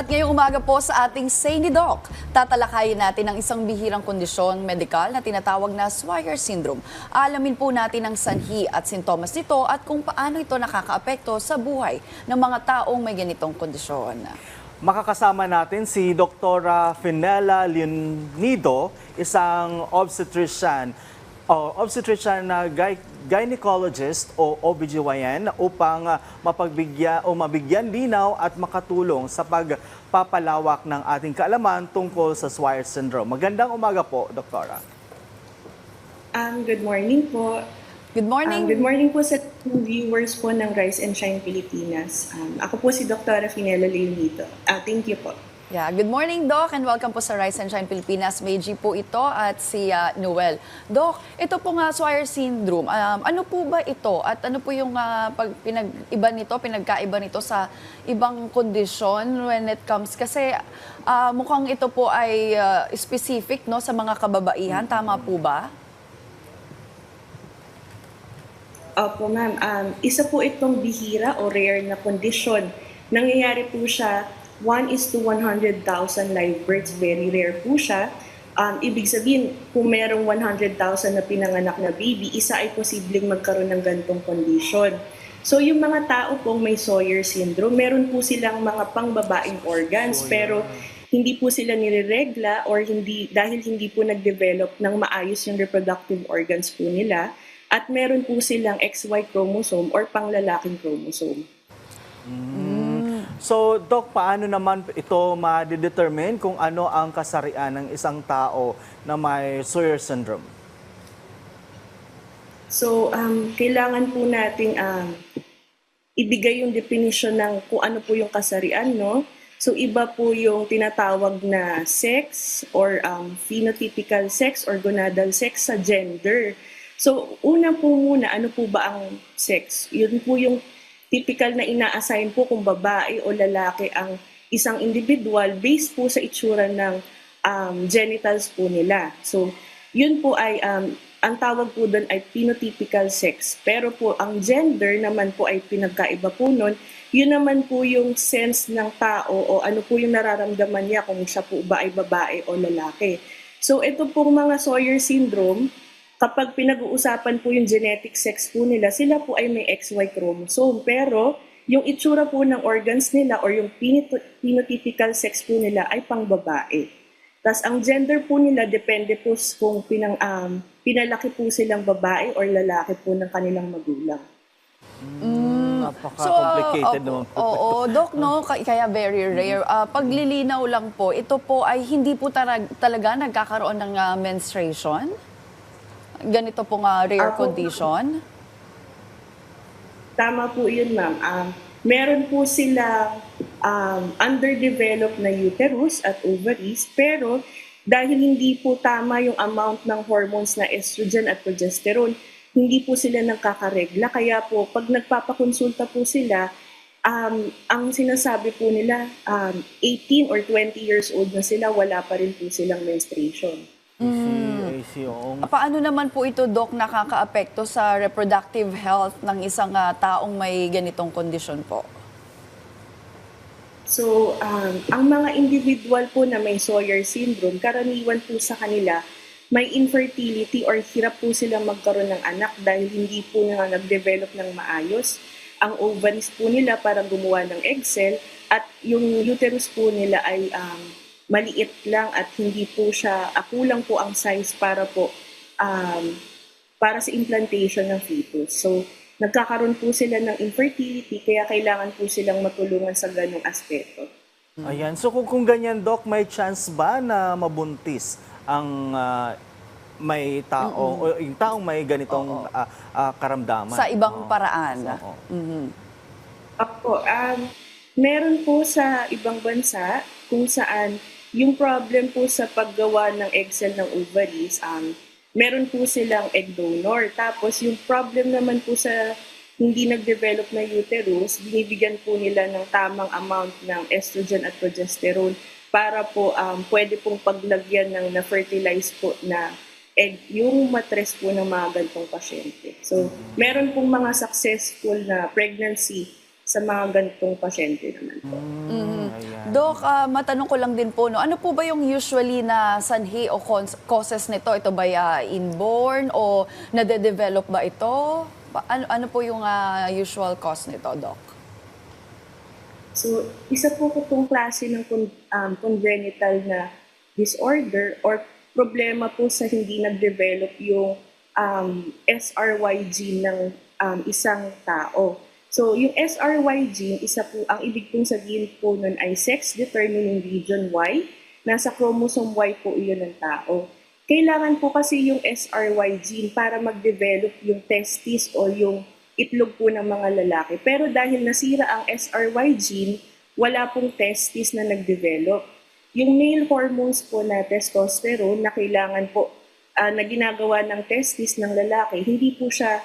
At ngayong umaga po sa ating Say ni Doc, tatalakayin natin ang isang bihirang kondisyon medikal na tinatawag na Swyer Syndrome. Alamin po natin ang sanhi at sintomas nito at kung paano ito nakakaapekto sa buhay ng mga taong may ganitong kondisyon. Makakasama natin si Dr. Finella Leonido, isang obstetrician o obstetrician na gy- gynecologist o OBGYN upang ah, mapagbigyan o mabigyan linaw at makatulong sa pagpapalawak ng ating kaalaman tungkol sa Swyer syndrome. Magandang umaga po, Doktora. Um, good morning po. Good Um, morning. good morning po sa viewers po ng Rise and Shine Pilipinas. Um, ako po si Dr. Finella Leonito. Ah, thank you po. Yeah, good morning, Doc, and welcome po sa Rise and Shine Pilipinas. May po ito at si ah, Noel. Doc, ito po nga Swyer Syndrome. Um, ano po ba ito? At ano po yung ah, pag pinag-iba nito, pinagkaiba nito sa ibang kondisyon when it comes? Kasi ah, mukhang ito po ay ah, specific no, sa mga kababaihan. Tama po ba? Opo, ma'am. Um, isa po itong bihira o rare na condition. Nangyayari po siya 1 is to 100,000 live births. Very rare po siya. Um, ibig sabihin, kung merong 100,000 na pinanganak na baby, isa ay posibleng magkaroon ng gantong condition. So yung mga tao pong may Sawyer syndrome, meron po silang mga pangbabaing organs, pero hindi po sila nireregla or hindi dahil hindi po nag-develop ng maayos yung reproductive organs po nila at meron po silang XY chromosome or panglalaking chromosome. So, Doc, paano naman ito ma-determine kung ano ang kasarian ng isang tao na may Swyer syndrome? So, um, kailangan po nating um, ibigay yung definition ng kung ano po yung kasarian, no? So, iba po yung tinatawag na sex or um, phenotypical sex or gonadal sex sa gender. So, una po muna, ano po ba ang sex? Yun po yung typical na ina-assign po kung babae o lalaki ang isang individual based po sa itsura ng um, genitals po nila. So, yun po ay, um, ang tawag po doon ay phenotypical sex. Pero po, ang gender naman po ay pinagkaiba po nun. Yun naman po yung sense ng tao o ano po yung nararamdaman niya kung siya po ba ay babae o lalaki. So, ito pong mga Sawyer syndrome, kapag pinag-uusapan po yung genetic sex po nila, sila po ay may XY chromosome. Pero yung itsura po ng organs nila or yung phenoty- phenotypical sex po nila ay pang babae. Tapos ang gender po nila depende po kung pinang, um, pinalaki po silang babae or lalaki po ng kanilang magulang. Napaka-complicated opo, naman po. Oo, Doc, no? Ka- Kaya very rare. Ah, paglilinaw lang po, ito po ay hindi po tarag- talaga nagkakaroon ng ah, menstruation? Ganito pong ah, rare Ako- condition? Tama po yun, ma'am. Um, meron po sila um, underdeveloped na uterus at ovaries, pero dahil hindi po tama yung amount ng hormones na estrogen at progesterone, hindi po sila nagkakaregla. Kaya po, pag nagpapakonsulta po sila, um, ang sinasabi po nila, um, 18 or 20 years old na sila, wala pa rin po silang menstruation. I see, oo nga. Paano naman po ito, Doc, nakakaapekto sa reproductive health ng isang ah, taong may ganitong kondisyon po? So, um, ang mga individual po na may Sawyer syndrome, karaniwan po sa kanila, may infertility or hirap po silang magkaroon ng anak dahil hindi po na nag-develop ng maayos. Ang ovaries po nila para gumawa ng egg cell at yung uterus po nila ay um, maliit lang at hindi po siya, akulang po ang size para po um, para sa implantation ng fetus. So, nagkakaroon po sila ng infertility kaya kailangan po silang matulungan sa ganong aspeto. Ayan. So kung, kung ganyan, Doc, may chance ba na mabuntis ang ah, may tao, o yung taong may ganitong ah, ah, karamdaman? Sa ibang Oo. paraan? Oo. Mhm. Ako, um, meron po sa ibang bansa kung saan yung problem po sa paggawa ng egg cell ng ovaries, um, meron po silang egg donor. Tapos yung problem naman po sa hindi nag-develop na uterus, binibigyan po nila ng tamang amount ng estrogen at progesterone para po um, pwede pong paglagyan ng na-fertilize po na egg yung matres po ng mga gantong pasyente. So, meron pong mga successful na pregnancy sa mga ganitong pasyente naman po. Ayan. Dok, ah, matanong ko lang din po, no, ano po ba yung usually na sanhi o cons- causes nito? Ito ba ah, inborn o nade-develop ba ito? Pa- ano, ano po yung ah, usual cause nito, Doc? So, isa po ko itong klase ng con- um, congenital na disorder or problema po sa hindi nag-develop yung um, SRY gene ng um, isang tao. So, yung SRY gene, isa po, ang ibig pong sabihin po nun ay sex-determining region Y. Nasa chromosome Y po iyon ng tao. Kailangan po kasi yung SRY gene para mag-develop yung testis o yung itlog po ng mga lalaki. Pero dahil nasira ang SRY gene, wala pong testis na nag-develop. Yung male hormones po na testosterone na kailangan po ah, na ginagawa ng testis ng lalaki, hindi po siya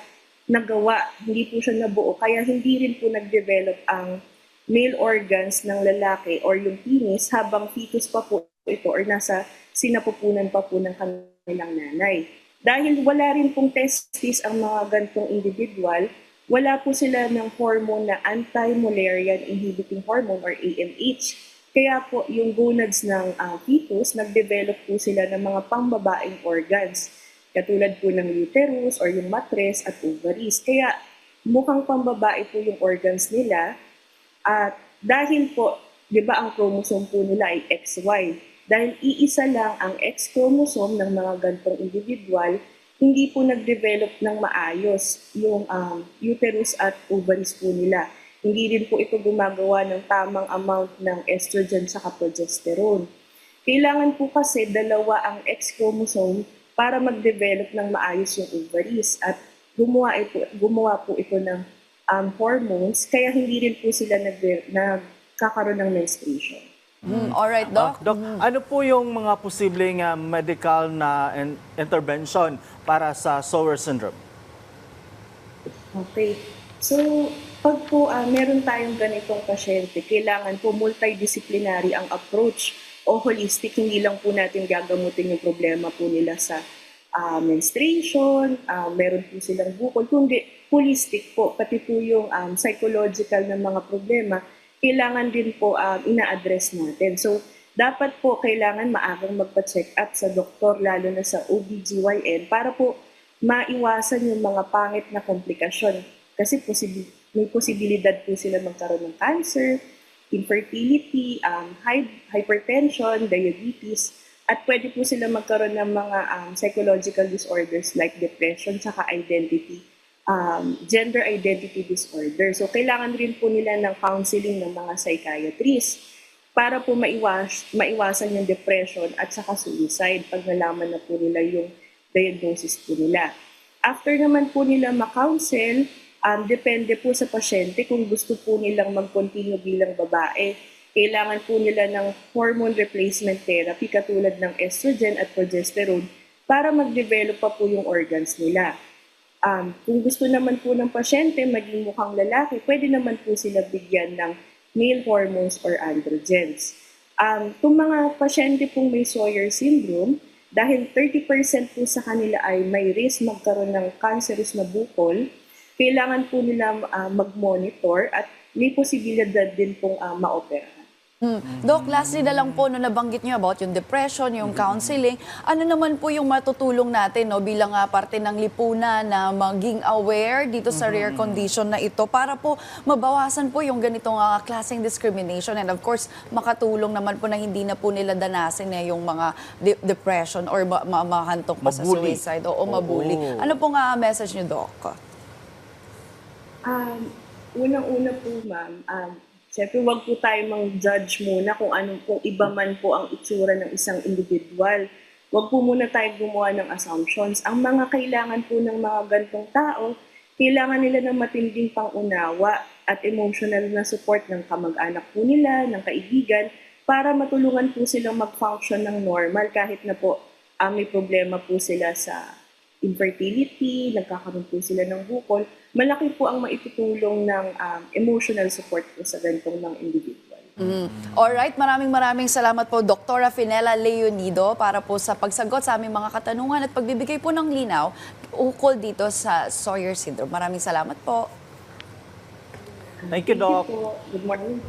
nagawa, hindi po siya nabuo. Kaya hindi rin po nag-develop ang male organs ng lalaki or yung penis habang fetus pa po ito or nasa sinapupunan pa po ng kanilang nanay. Dahil wala rin pong testis ang mga gantong individual, wala po sila ng hormone na anti-Mullerian inhibiting hormone or AMH. Kaya po yung gonads ng ah, fetus, nag-develop po sila ng mga pangbabaeng organs. Katulad po ng uterus or yung matres at ovaries. Kaya mukhang pambabae po yung organs nila. At dahil po, di ba ang chromosome po nila ay XY. Dahil iisa lang ang X chromosome ng mga gantong individual, hindi po nag-develop ng maayos yung um, uterus at ovaries po nila. Hindi rin po ito gumagawa ng tamang amount ng estrogen sa progesterone. Kailangan po kasi dalawa ang X chromosome para mag-develop ng maayos yung ovaries at gumawa, ito, gumawa po ito ng um, hormones kaya hindi rin po sila nag, nagkakaroon ng menstruation. Mm, alright, Ah, Doc. Doc, ano po yung mga posibleng ah, medical na in- intervention para sa Sower syndrome? Okay. So, pag po ah, meron tayong ganitong pasyente, kailangan po multidisciplinary ang approach o holistic. Hindi lang po natin gagamutin yung problema po nila sa ah, menstruation, ah, meron po silang bukol, kundi holistic po, pati po yung um, psychological na mga problema, kailangan din po um, ina-address natin. So, dapat po kailangan maagang magpa-check up sa doktor, lalo na sa OBGYN, para po maiwasan yung mga pangit na komplikasyon. Kasi posibil- may posibilidad po sila magkaroon ng cancer, infertility, um, high, hypertension, diabetes, at pwede po sila magkaroon ng mga um, psychological disorders like depression, saka identity, um, gender identity disorder. So kailangan rin po nila ng counseling ng mga psychiatrists para po maiwas, maiwasan yung depression at saka suicide pag nalaman na po nila yung diagnosis po nila. After naman po nila ma-counsel, um, depende po sa pasyente kung gusto po nilang mag-continue bilang babae. Kailangan po nila ng hormone replacement therapy katulad ng estrogen at progesterone para mag-develop pa po yung organs nila. Um, kung gusto naman po ng pasyente maging mukhang lalaki, pwede naman po sila bigyan ng male hormones or androgens. Um, kung mga pasyente pong may Sawyer syndrome, dahil 30% po sa kanila ay may risk magkaroon ng cancerous na bukol, kailangan po nila ah, mag-monitor at may posibilidad din pong ah, maoperahan. Mm. Doc, lastly na lang po, no, nabanggit niyo about yung depression, yung counseling. Ano naman po yung matutulong natin no, bilang ah, parte ng lipunan na maging aware dito sa rare condition na ito para po mabawasan po yung ganitong ah, klaseng discrimination and of course makatulong naman po na hindi na po nila danasin na yung mga de- depression or ma- ma- mahantok pa sa suicide o, o mabully. Oo. Ano pong ah, message niyo, Doc? Um, unang-una po, ma'am, um, siyempre wag po tayo mang-judge muna kung ano kung iba man po ang itsura ng isang individual. Wag po muna tayo gumawa ng assumptions. Ang mga kailangan po ng mga gantong tao, kailangan nila ng matinding pangunawa at emotional na support ng kamag-anak po nila, ng kaibigan, para matulungan po silang mag-function ng normal kahit na po ah, may problema po sila sa infertility, nagkakaroon po sila ng bukol, malaki po ang maitutulong ng um, emotional support po sa ganitong mga individual. Mm. Alright, maraming maraming salamat po Dr. Finella Leonido para po sa pagsagot sa aming mga katanungan at pagbibigay po ng linaw ukol dito sa Sawyer Syndrome. Maraming salamat po. Thank you, Doc. po. Good morning.